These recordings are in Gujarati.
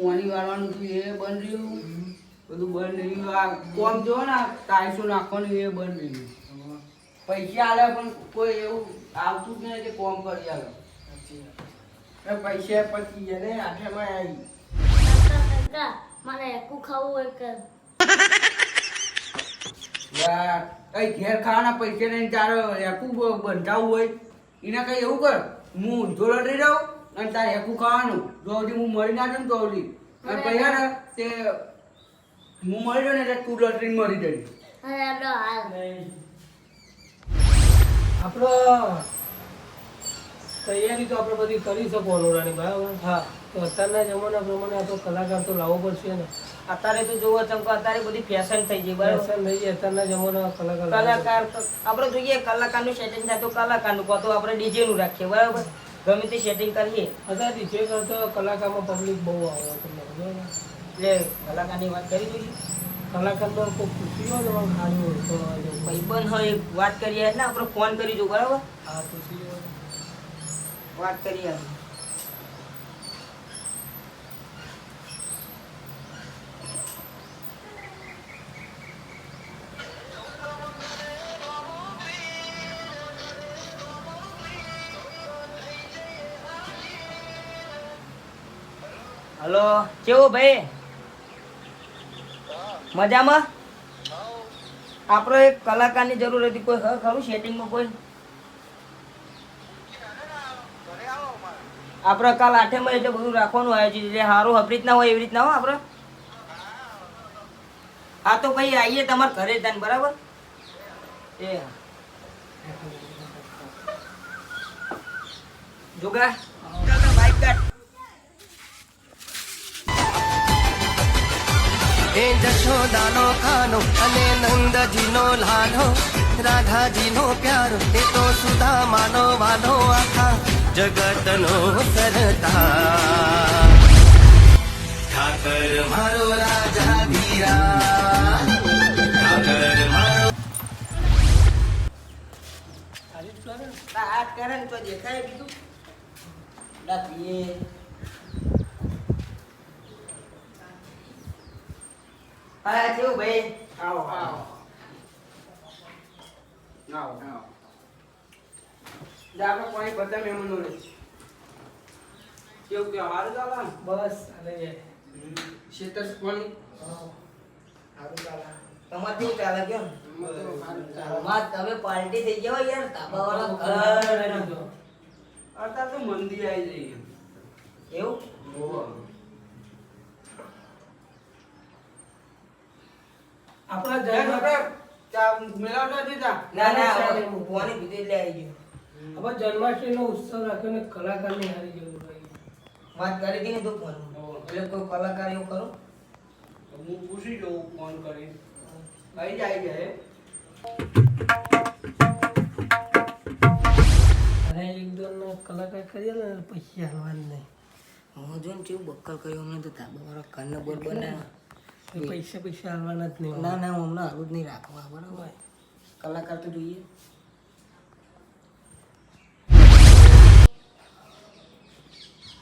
પોણી વાળવાનું હતું એ બંધ રહ્યું. બધું બંધ રહ્યું. આ કોમ જો ને ટાઈસો નાખવાનું એ બંધ રહ્યું. પૈસા આલે પણ કોઈ એવું આવતું જ નહીં કે કોમ કરી આલે. પૈસા પતી ગયા ને આઠેમાં આવી. મારે એકું ખાવું હોય કે? યાર કઈ ઘેર ખાવાના પૈસા નહીં તારે એકું બંધાવું હોય. એને કઈ એવું કર હું ઊંધો લડી રહું? અને તારે એકું ખાવાનું. જો હું મરી ના જાઉં ને તો સુધી અને પૈસા ને તે હું મરી જાઉં ને એટલે તું લટરી મરી જઈ આપણો તૈયારી તો આપણે બધી કરી શકો અનુરાની બરાબર હા તો અત્યારના જમાના પ્રમાણે આપણો કલાકાર તો લાવવો પડશે ને. અત્યારે તો જોવો તમે અત્યારે બધી ફેશન થઈ ગઈ બરાબર? ફેશન થઈ ગઈ અત્યારના જમાના કલાકાર કલાકાર તો આપણે જોઈએ કલાકારનું સેટિંગ થાય તો કલાકારનું કહો તો આપણે ડીજે નું રાખીએ બરાબર? ગમે તે સેટિંગ કરીએ. અત્યારે ડીજે કરતો કલાકારમાં પબ્લિક બહુ આવે તમને સમજો? એટલે કલાકારની વાત કરી કલાકાર તો કોઈ ખુશી હોય પણ ખાલી હોય તો ભાઈબંધ હોય વાત કરીએ ને આપણે ફોન કરી દઉં બરાબર? હા ખુશી હોય વાત કરીએ હલો, કેવું ભાઈ? મજામાં? આપણે એક કલાકારની જરૂર હતી કોઈ ખરું સેટિંગમાં કોઈ? આપણે કાલ આઠે આઠેમાં એટલે બધું રાખવાનું છે. એટલે સારું હબરી રીતના હોય એવી રીતના હોય આપણે હા તો ભાઈ આવીએ તમારા ઘરે જ બરાબર? એ. જોગા એ જશોદાનો ખાનો અને નંદજીનો લાલો રાધાજીનો પ્યારો એ તો સુદામાનો વાલો આખા જગતનો સરતા ઠાકર મારો રાજા ધીરા ઠાકર મારો કરે આ કરે તો દેખાય બીજું લા પીએ હા કેવું ભાઈ. આવો. આવો. આવો. આવો જા કોઈ બધા મહેમાનો રે કેવું કે હારું ચાલે બસ અને શેતર પાણી? સારું ચાલે. તમારે કેવું ચાલે કેમ? હારું ચાલે. તમે પાર્ટી થઈ ગયા યાર તાબા ઘર અત્યારે તો મંદી આવી જઈએ એવું? આપણા જન્મ આપણે ચા મેળવતા દીધા ના ના ભગવાને કીધું એટલે આવી ગયો હવે જન્માષ્ટમીનો ઉત્સવ રાખ્યો ને કલાકારની હારી જરૂર પડી. વાત કરી હતી ને તું ફોન? એટલે કોઈ કલાકાર એવું કરું હું પૂછી જોઉં ફોન કરી. આવી જાય જાય. અને એક દોન કલાકાર કરીએ ને પછી હાલવાનું નહીં. હું જો ને કેવું બક્કર કર્યું હમણાં તો તાબા વાળા કાનનો બોલ બને એ પૈસા પૈસા આવવાના જ નહીં ના ના હું હમણાં હાલું જ નહીં રાખવા બરાબર? કલાકાર તો જોઈએ.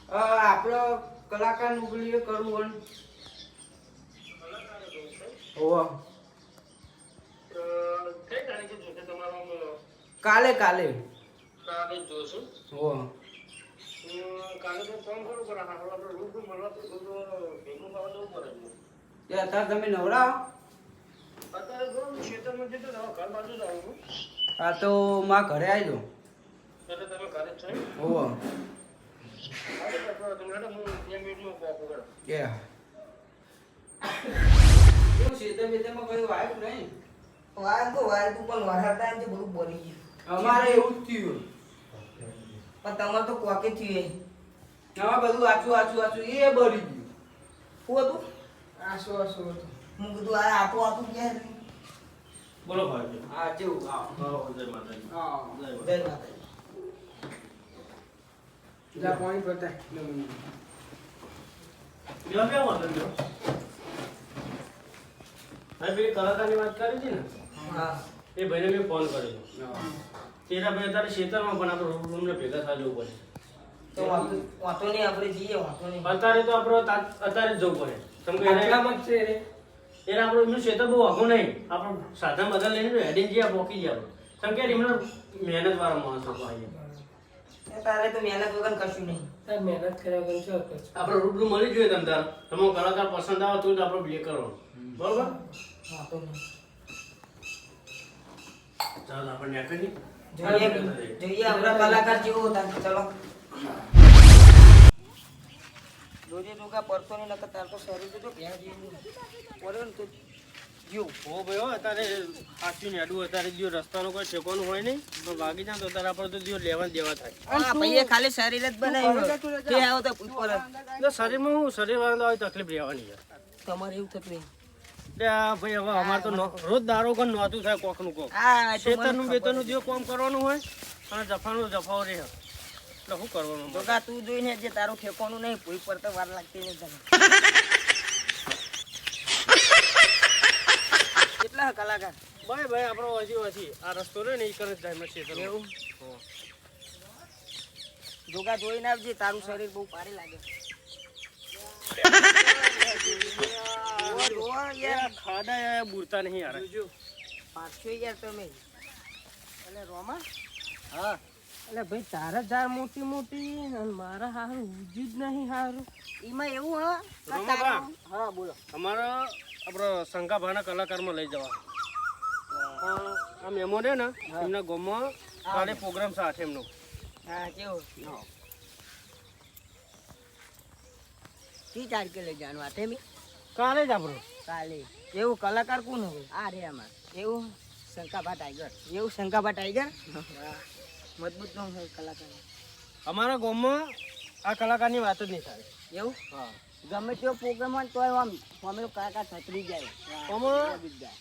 આપણો કલાકારનું કરવું હોય હોવ. કાલે કાલે. જોશું એ કાલે તો ફોન કરું પણ માં રૂબરૂ મળવા તો ભેગું થવા જવું શેતર બેતરમાં કઈ વાયુ નહીં. વાર તો માં ઘરે પણ જાઉં બધું ગયું. અમારે એવું જ થયું. પણ તમારે તો કોકે થયું એ આમાં બધું આચું આચું આચું એ બળી ગયું. શું હતું? આસુ આસો હું કીધું આ આપો આપો ક્યાં હતું? બોલો ભાઈ હા જેવું હા. હા જય માતાજી. હા. જય માતાજી. જા પાણી કેમ વાંધો નહીં? ભાઈ પેલી કલાકારની વાત કરી હતી ને? હા. એ ભાઈને મેં ફોન કર્યો. તેરા ભાઈ અત્યારે ખેતરમાં પણ આપણે રૂમને ભેગા થવા જવું પડે. તો વાંધો નહીં આપણે જઈએ વાંધો નહીં. અત્યારે તો આપણે અત્યારે જ જવું પડે. કેમ કે એને- જ છે રે એને એમનું ક્ષેત્ર બહુ આઘું નહીં. આપણું સાધન બધા લઈને હેડીને જઈએ પોકી જાય કેમ કે એમને મહેનત વાળા માણસો તો તારે તો મહેનત વગર કશું નહીં. તાર મહેનત કર્યા વગર શું આપણે રૂબરૂ મળી જોઈએ તમ તાર. તમે કલાકાર પસંદ આવે તો જ આપણે બે કરો બરોબર? ચાલો આપણે નીકળીએ. જોઈએ જોઈએ આપણા કલાકાર જેવો હતા. ચલો. નકર તાર તો શરીર તો જો જેવું પડ્યો ને તો જીવ હો ભાઈ હો અત્યારે આખી નેડું અત્યારે જો રસ્તાનો કોઈ ઠેકોનું હોય નહીં તો ભાગી જાય તો અત્યારે આપણે તો જો લેવા દેવા થાય. આ ભાઈએ ખાલી શરીર જ બનાવ્યું જે આવો તો ઉપર એટલે શરીરમાં હું શરીર વાળા આવી તકલીફ રહેવાની છે. તમારે એવું થતું ભાઈ હવે અમારે તો રોજ દારો પણ નહોતું થાય કોકનું કોક. નું કોક ખેતરનું. બેતરનું જે કામ કરવાનું હોય અને જફાનું જફાઓ રહે. એટલે શું કરવાનું જોગા તું જોઈને જે તારું ઠેકોનું નહીં ભૂઈ પર તો વાર લાગતી નહીં તને. કેટલા કલાકાર ભાઈ ભાઈ આપણો હજી હજી. આ રસ્તો રહે ને એ કરે જાય એમાં ખેતર એવું? જોગા જોઈને આવજે તારું શરીર બહુ ભારે લાગે. ખાડા બુરતા નહીં યાર. પાછો યાર તમે. રોમા? હા. એટલે ભાઈ તારા જાર મોટી મોટી અને મારા હારું ઉજ્યું જ નહીં હારું. એમાં એવું હા? હા બોલો. અમારા આપણો શંકાભાના કલાકારમાં લઈ જવા. આ મેમો ને એમના ગામમાં કાલે પ્રોગ્રામ સાથે એમનો. હા કેવું? કી તારીખે લઈ જવાનું આ તેમી કાલે જ આપણો. કાલે. એવું કલાકાર કોણ હવે આ રે આમાં. એવું શંકાભા ટાઈગર. એવું શંકાભા ટાઈગર? મજબૂત ગામ હોય કલાકાર અમારા ગામમાં આ કલાકારની વાત જ નહીં થાય. એવું? હા. ગમે તેવો પ્રોગ્રામ હોય તો આમ અમે કલાકાર છતરી જાય.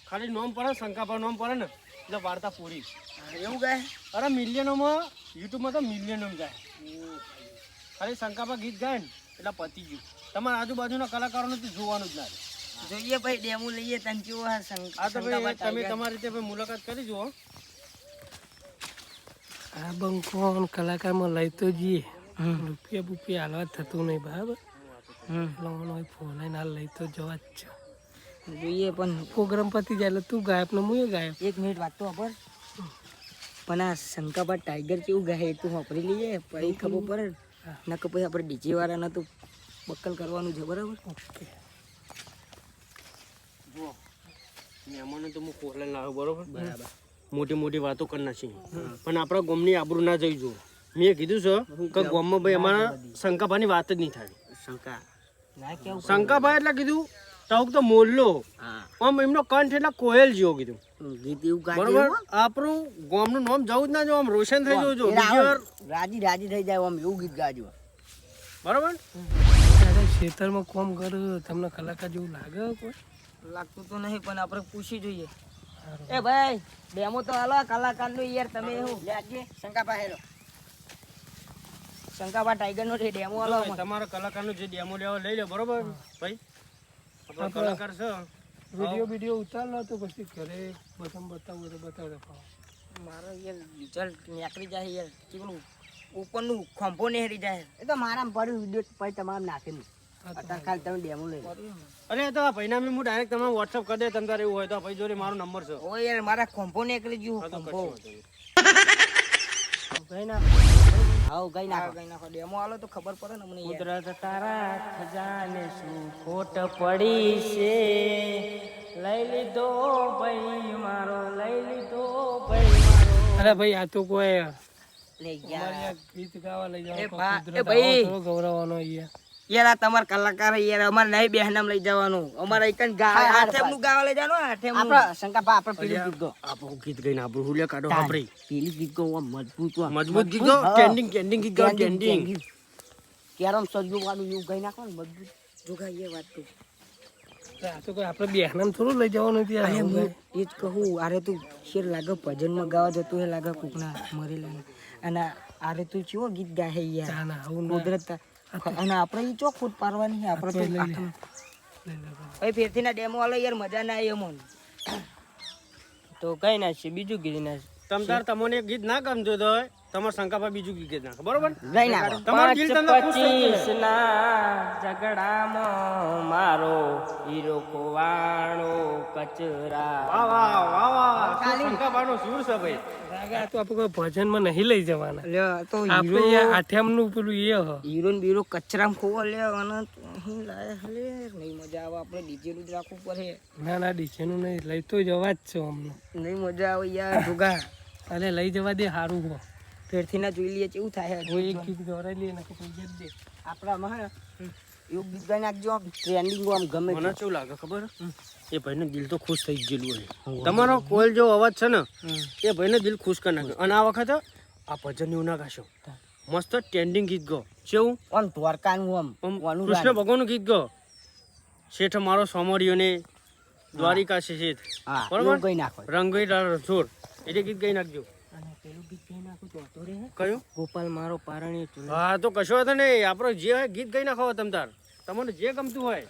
ખાલી નોમ પડે શંકા પર નોમ પડે ને એટલે વાર્તા પૂરી. એવું ગાય? અરે મિલિયનોમાં યુટ્યુબમાં તો મિલિયનો જાય ખાલી શંકાભા ગીત ગાય ને એટલે પતી ગયું. તમારા આજુબાજુના કલાકારોને તો જોવાનું જ ના જોઈએ ભાઈ ડેમો લઈએ તને કેવો આ તો ભાઈ તમે તમારી રીતે મુલાકાત કરી જુઓ. આ બંકો કલાકારમાં લઈ તો જઈએ રૂપિયા બુપિયા હાલવા થતું નહીં બરાબર? લોન ફોન આઈને હાલ લઈ તો જવા જ છે. જોઈએ પણ પ્રોગ્રામ પતી જાય એટલે તું ગાયબ ને હું ગાયબ. એક મિનિટ વાત તો ખબર પણ આ શંકાબા ટાઈગર કેવું ગાય તું વાપરી લઈએ પછી ખબર પડે ના. કે પછી આપણે ડીજે વાળાને તો બક્કલ કરવાનું છે બરાબર? ઓકે. મહેમાનો તો હું કોલે લાવ્યો બરાબર? બરાબર. મોટી મોટી વાતો કરી નાખી. પણ આપણા ગોમની આબરૂ ના જઈ જુઓ. મેં કીધું છે કે ગોમમાં ભાઈ અમારા શંકાભાની વાત જ નહીં થાય. શંકા. શંકાભાઈ એટલે કીધું ટોક તો મોલ્લો. આમ એમનો કંઠ એટલે કોયલ જેવો કીધું. બરોબર? આપણું ગોમનું નામ જવું જ ના જો આમ રોશન થઈ જવું જો રાજી રાજી થઈ જાય આમ એવું ગીત ગાજો બરોબર? ખેતરમાં કોમ કરું તમને કલાકાર જેવું લાગે કોઈ? લાગતું તો નહીં પણ આપણે પૂછી જોઈએ. એ ભાઈ ડેમો તો હાલો કલાકારનું યાર તમે એવું. લેજે શંકાબા હેલો. શંકાબા ટાઈગર નો ડેમો હાલો તમારો કલાકારનું જે ડેમો લેવા લઈ લો બરોબર? ભાઈ આપણો કલાકાર છે. વીડિયો વિડિયો ઉતારલો તો પછી ઘરે બધા બતાવું તો બતાવો મારો યાર રિઝલ્ટ નીકળી જાય યાર કેવું ઉપરનું ખંભો નેહરી જાય. એ તો મારા પડ્યું વીડિયો પછી તમારે નાખેલું. અત્યારે ખાલી તમે ડેમો લઈ અરે તો આ ભાઈના મેં હું ડાયરેક્ટ તમે વોટ્સઅપ કરી દે તમ તારે એવું હોય તો ભાઈ જોડે મારો નંબર છે. ઓ યાર મારા કોમ્પો ને એકલી હા કોમ્પો ગઈ ના હાઉ ગઈ ના ગઈ નાખો. ડેમો આલો તો ખબર પડે ને મને કુદરત તારા ખજાને શું ખોટ પડી છે? લઈ લીધો ભાઈ મારો લઈ લીધો ભાઈ મારો. અરે ભાઈ આ તો કોઈ લઈ ગયા. ગીત ગાવા લઈ જાવ કુદરત એ ભાઈ. ગૌરવવાનો અહીંયા યાર તમાર તમારા કલાકાર યાર અમારે નહીં બેહનામ લઈ જવાનું. અમારે એક જ ગા આઠેમનું ગાવા લઈ જવાનું આઠેમનું શંકાબા આપણે પેલું ગીત ગો. આપણું ગીત ગઈને આપણું હુલિયા કાઢો આપણે પેલું ગીત ગો મજબૂત. મજબૂત ગીત ગો? કેન્ડિંગ કેન્ડિંગ ગીત ગો કેન્ડિંગ કેરમ સજ્જુ વાળું એવું ગઈ નાખો ને મજબૂત. જોગા એ વાત તો. કોઈ આપણે બેહનામ થોડું લઈ જવાનું ત્યાં એ જ કહું અરે તું શેર લાગે ભજનમાં ગાવા જતું એ લાગે કોકના મરેલા અને અરે તું ચેવો ગીત ગાય યાર. ના ના ના. કુદરત અને આપણે ઈ ચો ફૂટ પાડવાની છે આપણે તો લઈ લઈ ભાઈ. ફેરથી ના ડેમો વાળો યાર મજા ના આવી અમોન. તો કઈ ના છે બીજું ગીત ના તમ તાર તમને એક ગીત ના ગમતું તો તમાર શંકાભાઈ બીજું ગીત નાખો બરોબર? લઈ નાખો તમાર ગીત તમને પચીસ ના ઝઘડામાં મારો હીરો કોવાણો કચરા. વાહ વાહ વાહ વાહ શું શંકાભાઈનો સુર છે ભાઈ. રાગા તો આપણે ભજનમાં નહીં લઈ જવાના. લે તો આપણે આઠમનું પેલું એ હ. હીરો ને બીરો કચરામાં ખોવા લે અને અહીં લાય હલે નહીં મજા આવે આપણે ડીજે નું જ રાખવું પડે. ના ના ડીજેનું નહીં લઈ તો જવા જ છે અમને. નહીં મજા આવે યાર જોગા અરે લઈ જવા દે સારું હો. ફેરથી ના જોઈ લઈએ કેવું થાય કોઈ એક ગીત ગવરાઈ લઈએ ને કે દે. આપણામાં હે એવું ગીત ગાઈ નાખજો આમ ટ્રેન્ડિંગ આમ ગમે મને શું લાગે ખબર? એ ભાઈનું દિલ તો ખુશ થઈ ગયેલું હોય. તમારો કોલ જેવો અવાજ છે ને એ ભાઈને દિલ ખુશ કરી નાખ્યો અને આ વખતે આ ભજન એવું ના ગાશો. મસ્ત ટ્રેન્ડિંગ ગીત ગો. કેવું? આમ દ્વારકાનું આમ આમ કૃષ્ણ ભગવાનનું ગીત ગો. શેઠ મારો સોમરીઓને દ્વારિકા છે શેઠ. બરોબર? રંગઈ એટલે ગીત ગાઈ નાખજો. અને પેલું ગીત કયું? ગોપાલ મારો પારણી ચૂલો. હા તો કશો હતો ને આપણો જે હોય ગીત ગઈ નાખો તમ તાર. તમને જે ગમતું હોય.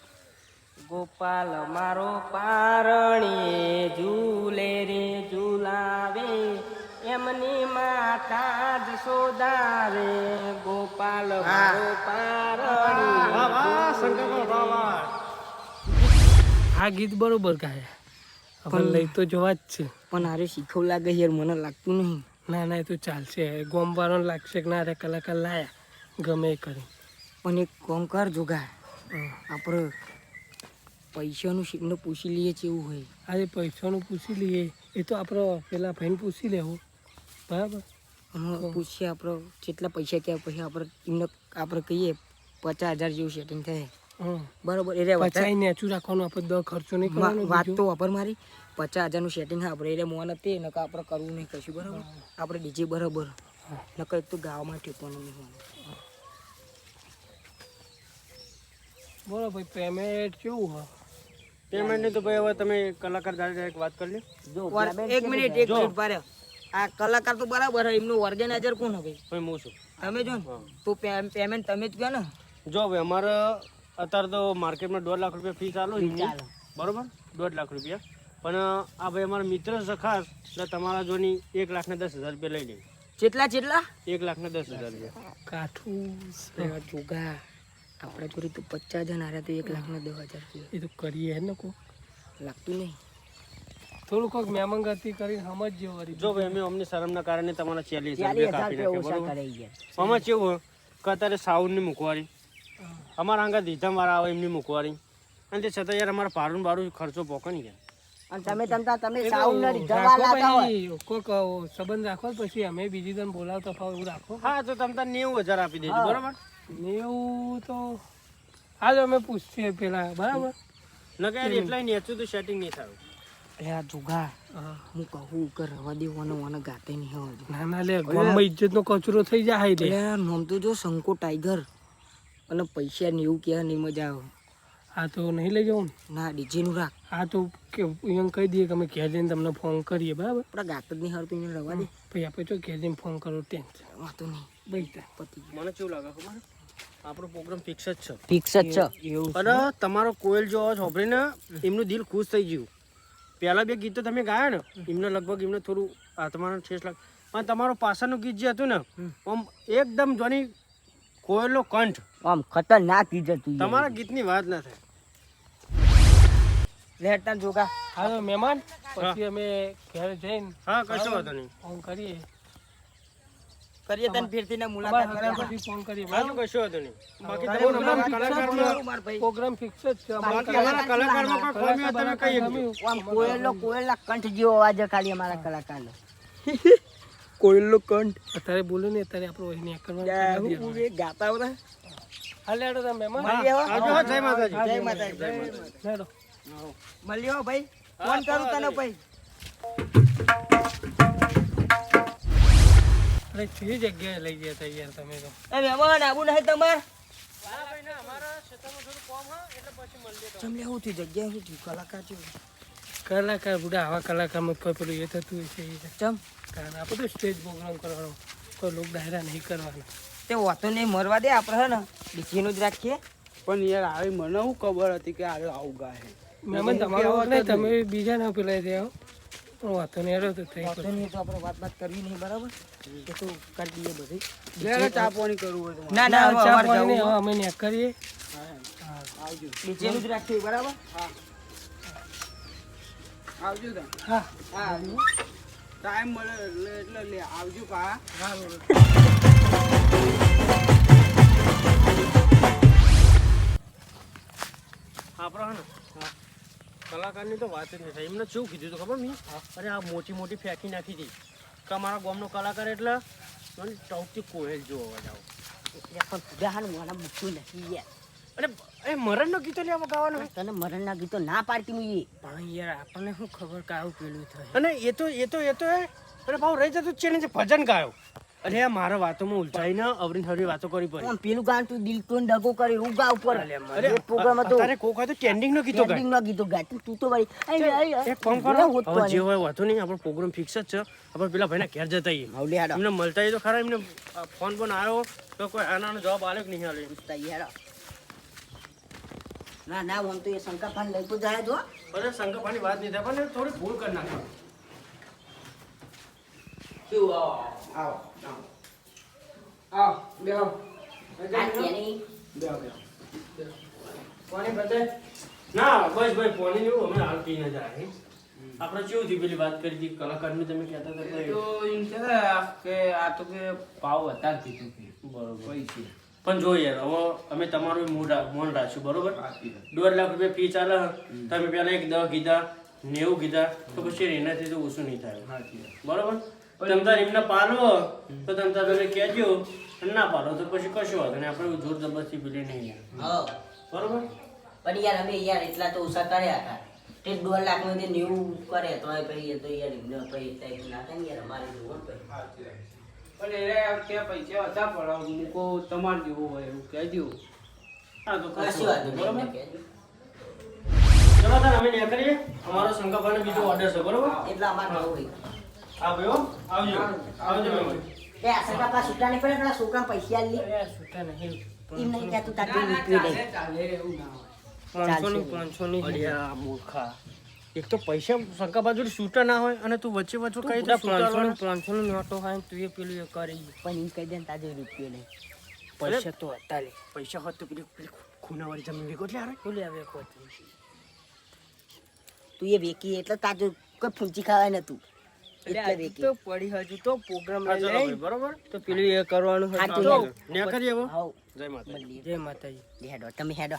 ગોપાલ મારો પારણી ઝૂલે રે ઝૂલાવે. એમની માતા જ સોદાવે ગોપાલ મારો પારણી વાહ વાહ શંકર વાહ વાહ. આ ગીત બરોબર ગાય. પણ લઈ તો જોવા જ છે. પણ આરે શીખવ લાગે યાર મને લાગતું નહીં. ના ના એ તો ચાલશે. ગોમવાળાને લાગશે કે ના રે કલાકાર લાયા. ગમે એ કરી. પણ એક કોમ કર જોગા આપણે પૈસાનું શીખને પૂછી લઈએ એવું હોય. અરે પૈસાનું પૂછી લઈએ. એ તો આપણો પેલા ભાઈને પૂછી લેવું. બરાબર? અમે પૂછીએ આપણે જેટલા પૈસા ક્યાં પછી આપણે એમને આપણે કહીએ પચાસ હજાર જેવું સેટિંગ થાય. બરોબર એ રે પચાઈ નેચું રાખવાનું આપણે દર ખર્ચો નહીં વાત તો વાપર મારી. પચાસ હજારનું સેટિંગ હા આપણે એટલે મોન તે નકા આપણે કરવું નહીં કશું બરાબર? આપણે ડીજે બરાબર. નકર એક તો ગાવામાં ઠેકવાનું નહીં હોય. બોલો ભાઈ પેમેન્ટ કેવું હોય? પેમેન્ટની તો ભાઈ હવે તમે કલાકાર એક વાત કરી લો. એક મિનિટ એક મિનિટ પારે આ કલાકાર તો બરાબર હે, એમનું ઓર્ગેનાઇઝર કોણ હવે ભાઈ? હું છું. તમે જો ને? તો પે- પેમેન્ટ તમે જ કહો ને. જો ભાઈ અમારે અત્યારે તો માર્કેટમાં દોઢ લાખ રૂપિયા ફી ચાલુ. બરોબર? દોઢ લાખ રૂપિયા. પણ આ ભાઈ અમારા મિત્ર છે ખાસ એટલે તમારા જોની એક લાખ ને દસ હજાર રૂપિયા લઈ લે. જેટલા જેટલા? એક લાખ ને દસ હજાર રૂપિયા. કાઠું જોગા આપણા જોડે તો પચાસ જણ આવ્યા તો એક લાખ ને દસ હજાર રૂપિયા. એ તો કરીએ હે ને કો લાગતું નહીં. થોડું કોઈક મહેમાન ગતિ કરીને સમજજો વળી. જો ભાઈ અમે અમને શરમના કારણે તમારા ચાલીસ હજાર કાપી નાખ્યા ગયા. આમાં કેવું હોય કે અત્યારે સાઉન્ડની મૂકવાની. અમારા આંગા દીધા મારા આવે એમની મૂકવાની. અને તે છતાં યાર અમારા ભાડું બારું ખર્ચો પોકે ને યાર અને તમે તમતા તમે એ સાઉન્ડ ને જવા લાતા હોય. કોક સંબંધ રાખો પછી અમે બીજી દન બોલાવતા ફાવ એવું રાખો. હા તો તમતા નેવું હજાર આપી દેજો બરાબર? એવું તો હાલ અમે પૂછીએ પેલા બરાબર? નકર એટલે નેચું તો સેટિંગ નહીં થાય. અરે આ જોગા હું. કહું કે રવા દેવાનો મને ગાતે નહીં હવે ના ના લે ગામમાં ઇજ્જતનો કચરો થઈ જાય લે. આ નામ તો જો શંકો ટાઈગર અને પૈસા ને એવું ક્યાં નહીં મજા આવે. આ તો નહીં લઈ જવું ને? ના ડીજે નું રાખ. આ તો કે એમ કહી દઈએ કે અમે ઘેર જઈને તમને ફોન કરીએ બરાબર? આપણા ગાત જ નહીં હારતું એને રવા દે. ભાઈ આપણે તો ઘેર જઈને ફોન કરો ટેન્શન વાંધો નહીં. ભાઈ પતી મને કેવું લાગે ખબર? આપણો પ્રોગ્રામ ફિક્સ જ છે. ફિક્સ જ છે. એવું અને તમારો કોયલ જો અવાજ સાંભળીને એમનું દિલ ખુશ થઈ ગયું. પહેલા બે ગીતો તમે ગાયા ને એમને લગભગ એમને થોડું આત્માનો ઠેસ લાગ પણ તમારું પાછળનું ગીત જે હતું ને આમ એકદમ જોની કોયલનો કંઠ. આમ ખતરનાક ગીત હતું તમારા ગીતની વાત ના થાય. લેટા જોગા. હા મહેમાન? પછી અમે ઘેર જઈને હા કશો વાંધો નહીં. ફોન કરીએ. કરીએ તને ફેરથી ને મુલાકાત અમારા પછી ફોન કરીએ હા કશો વાંધો નહીં. બાકી તમારા પ્રોગ્રામ કલાકારમાં માર પ્રોગ્રામ ફિક્સ જ છે બાકી અમારા કલાકારમાં કોઈ ખામી હોય તમે કહીએ. આમ કોયલનો કોયલના કંઠ જેવો અવાજ ખાલી અમારા કલાકારનો. કોયલનો કંઠ. અત્યારે બોલો ને અત્યારે આપણે અહીં કરવાનું ગાતા હતા હાલે હેડો તમે મહેમાન. આવજો જય માતાજી. જય માતાજી. જય માતાજી. હેડો મળી આવો ભાઈ. ફોન કરું તને ભાઈ અરે કઈ જગ્યાએ લઈ ગયા તા યાર તમે તો. એ મહેમાન આવું નહીં તમાર? કલાકાર છે? કલાકાર બુડા આવા કલાકારમાં કોઈ પેલું એ થતું હોય છે એ ચમ. કારણ આપણે તો સ્ટેજ પ્રોગ્રામ કરવાનો. કોઈ લોક ડાયરા નહીં કરવાના. તે વાતો નહીં મરવા દે આપણે હે ને? જ રાખીએ. પણ યાર આવી મને શું ખબર હતી કે આરે આવું ગાય. મહેમાન તમારો નહીં તમે બીજા ના પેલા પણ વાતો નહીં હેડો તો થઈ વાંધો નહીં તો આપણે વાત વાત કરવી નહીં બરાબર? તો કરી દઈએ બધી? લેડો ચા પાણી કરવું હોય ના ના ચા પાણી હવે અમે ને કરીએ. નીચેનું જ રાખીએ બરાબર? આવજો તા. હા. હા ટાઈમ મળે એટલે એટલે લે આવજો આપણે હે ને. કલાકારની તો વાત જ નહીં થાય. એમને શું કીધું હતું ખબર મી અરે આ મોટી મોટી ફેંકી નાખી હતી. કે અમારા ગામનો કલાકાર એટલે મને ટોપથી કોહેલ જોવા જાઓ પણ પુરાહાનું મારા મૂકતું નથી યાર. અરે એ મરણનો ગીતો લેવા ગાવાનો. તને મરણના ગીતો ના પાડતી હું પણ યાર આપણને શું ખબર કે પેલું થાય? અને એ તો એ તો એ તો અરે ભાવ રહી જતું છે જે ભજન ગાયો. અરે મારા વાતોમાં ઉલઝાઈને અવરીન હરી વાતો કરી પડી. પેલું ગાન તું દિલ તો ડગો કરી ઉગા ઉપર. અરે પ્રોગ્રામ હતો. અરે કોક તો ટ્રેન્ડિંગ નો ગીતો ગાય. Trending ના ગીતો ગાય. તું તું ભાઈ. એક કામ કરો હવે જે હોય વાતો નહીં આપણો પ્રોગ્રામ ફિક્સ જ છે. આપણે પેલા ભાઈના ઘેર જતા આવીએ હાવલી હાડો. એમને મળતા તો ખરા એમને ફોન પણ આવ્યો તો કોઈ આનાનો જવાબ આલે કે નહીં આલે. ઈ ના ના હું તો એ શંકા પાન લઈ તો જાય જો અરે શંકરભાઈની વાત નહીં થાય પણ થોડી ભૂલ કરી નાખો. શું આવો આવો. આવો બેહો. ના બસ ભાઈ જેવું અમે હાલ પીને જાય. આપણે કેવું થયું પેલી વાત કરી હતી? કલાકારની તમે કહેતા હતા તો એમ છે કે આ તો કે ભાવ વધારે કે. બરોબર. છે. પણ જો યાર હવે અમે તમારું મૂડ મોન રાખશું બરોબર? દોઢ લાખ રૂપિયા ફી ચાલે તમે પેલા એક દસ કીધા નેવું કીધા તો પછી એનાથી તો ઓછું નહીં થાય. બરોબર? તમે તાર એમને પાલો તો તમે તાર તમે કહેજો ના પાલો તો પછી કશું વાંધો નહીં આપણે જોર જબરથી પેલી નહીં બરોબર? પણ યાર અમે યાર એટલા તો ઓછા કર્યા હતા. તે દોઢ લાખમાંથી નેવું કરે તો એ પછી તો યાર એમને પછી એટલા ના થાય ને યાર અમારે જોવો ને પછી. પણ એને કે પૈસા હતા પણ મૂકો તમારે જેવો હોય એવું કહેજો હા તો કશું વાત વાંધો બરોબર? ચલો તાર અમે નીકળીએ. કરીએ અમારો શંકરભાઈનો બીજો ઓર્ડર છે બરોબર? એટલા અમારે હોય. આ ભાઈઓ આવજો. આવજો મહેમાન. એ આ સગા પા છૂટા નહીં પડે પેલા છોકરા પૈસા લી. છૂટા નહીં. એમ નહીં કે તું તાર ના ના રૂપિયો ચાલે એવું ના હોય. પાંચસો ની પાંચસો ની અડિયા મૂર્ખા. એક તો પૈસા શંકા બાજુ છૂટા ના હોય અને તું વચ્ચે વચ્ચે કઈ દે પાંચસો ની પાંચસો ની નોટો હોય તું એ પેલું એ કરી પણ એમ કહી દે ને તાજે રૂપિયો નહીં પૈસા તો હતા લે. પૈસા હોત તો પેલી પેલી ખૂનાવાળી જમીન વેગો એટલે આવે પેલી આવે તું. એ વેકી એટલે તાજુ કોઈ ફૂંચી ખાવાય નતું. એટલે વેકી તો પડી હજુ તો પ્રોગ્રામ બરોબર? તો પેલું એ કરવાનું હતું જય માતાજી. જય માતાજી. હેડો તમે હેડો.